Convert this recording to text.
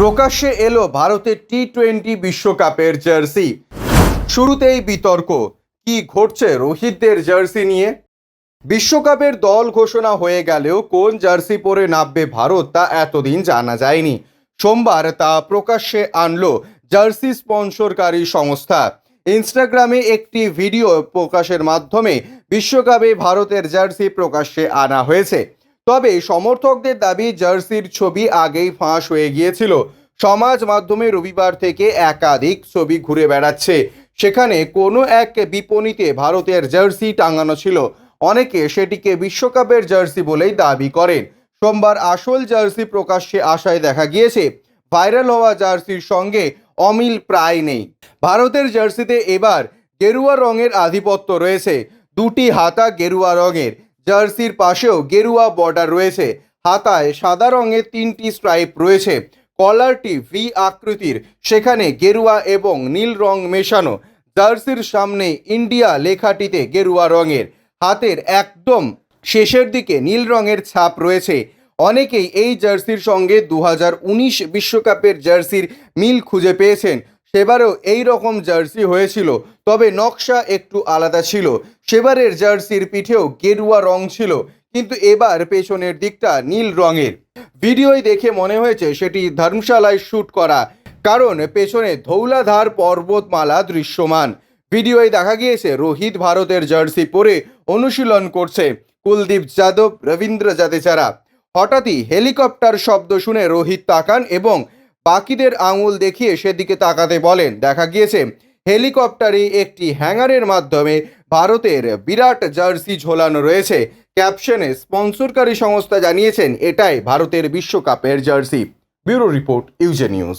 প্রকাশ্যে এলো ভারতের টি টোয়েন্টি বিশ্বকাপের জার্সি। শুরুতেই বিতর্ক, কি ঘটছে রোহিতদের জার্সি নিয়ে? বিশ্বকাপের দল ঘোষণা হয়ে গেলেও কোন জার্সি পরে নামবে ভারত তা এতদিন জানা যায়নি। সোমবার তা প্রকাশ্যে আনলো জার্সি স্পন্সরকারী সংস্থা। ইনস্টাগ্রামে একটি ভিডিও প্রকাশের মাধ্যমে বিশ্বকাপে ভারতের জার্সি প্রকাশ্যে আনা হয়েছে। তবে সমর্থকদের দাবি, জার্সির ছবি আগেই ফাঁস হয়ে গিয়েছিল। সমাজ মাধ্যমে রবিবার থেকে একাধিক ছবি ঘুরে বেড়াচ্ছে। সেখানে কোনো এক বিপণীতে ভারতের জার্সি টাঙানো ছিল। অনেকে সেটিকে বিশ্বকাপের জার্সি বলেই দাবি করেন। সোমবার আসল জার্সি প্রকাশ্যে আসায় দেখা গিয়েছে, ভাইরাল হওয়া জার্সির সঙ্গে অমিল প্রায় নেই। ভারতের জার্সিতে এবার গেরুয়া রঙের আধিপত্য রয়েছে। দুটি হাতা গেরুয়া রঙের। জার্সির পাশেও গেরুয়া বর্ডার রয়েছে। হাতায় সাদা রঙের তিনটি স্ট্রাইপ রয়েছে। কলারটি ভি আকৃতির, সেখানে গেরুয়া এবং নীল রং মেশানো। জার্সির সামনে ইন্ডিয়া লেখাটিতে গেরুয়া রঙের। হাতের একদম শেষের দিকে নীল রঙের ছাপ রয়েছে। অনেকেই এই জার্সির সঙ্গে দু বিশ্বকাপের জার্সির মিল খুঁজে পেয়েছেন। সেবারেও এই রকম জার্সি হয়েছিল, তবে নকশা একটু আলাদা ছিল। সেবারের জার্সির পিঠেও গেরুয়া রং ছিল, কিন্তু এবার পেছনের দিকটা নীল রঙের। ভিডিওয় দেখে মনে হয়েছে সেটি ধর্মশালায় শ্যুট করা, কারণ পেছনে ধৌলাধার পর্বতমালা দৃশ্যমান। ভিডিওয় দেখা গিয়েছে রোহিত ভারতের জার্সি পরে অনুশীলন করছে কুলদীপ যাদব, রবীন্দ্র জাদেজারা। হঠাৎই হেলিকপ্টার শব্দ শুনে রোহিত তাকান এবং বাকিদের আঙুল দেখিয়ে সেদিকে তাকাতে বলেন, দেখা গিয়েছে, হেলিকপ্টারে একটি হ্যাঙ্গারের মাধ্যমে ভারতের বিরাট জার্সি ঝোলানো রয়েছে। ক্যাপশনে স্পন্সরকারী সংস্থা জানিয়েছেন, এটাই ভারতের বিশ্বকাপের জার্সি। ব্যুরো রিপোর্ট, ইউজে নিউজ।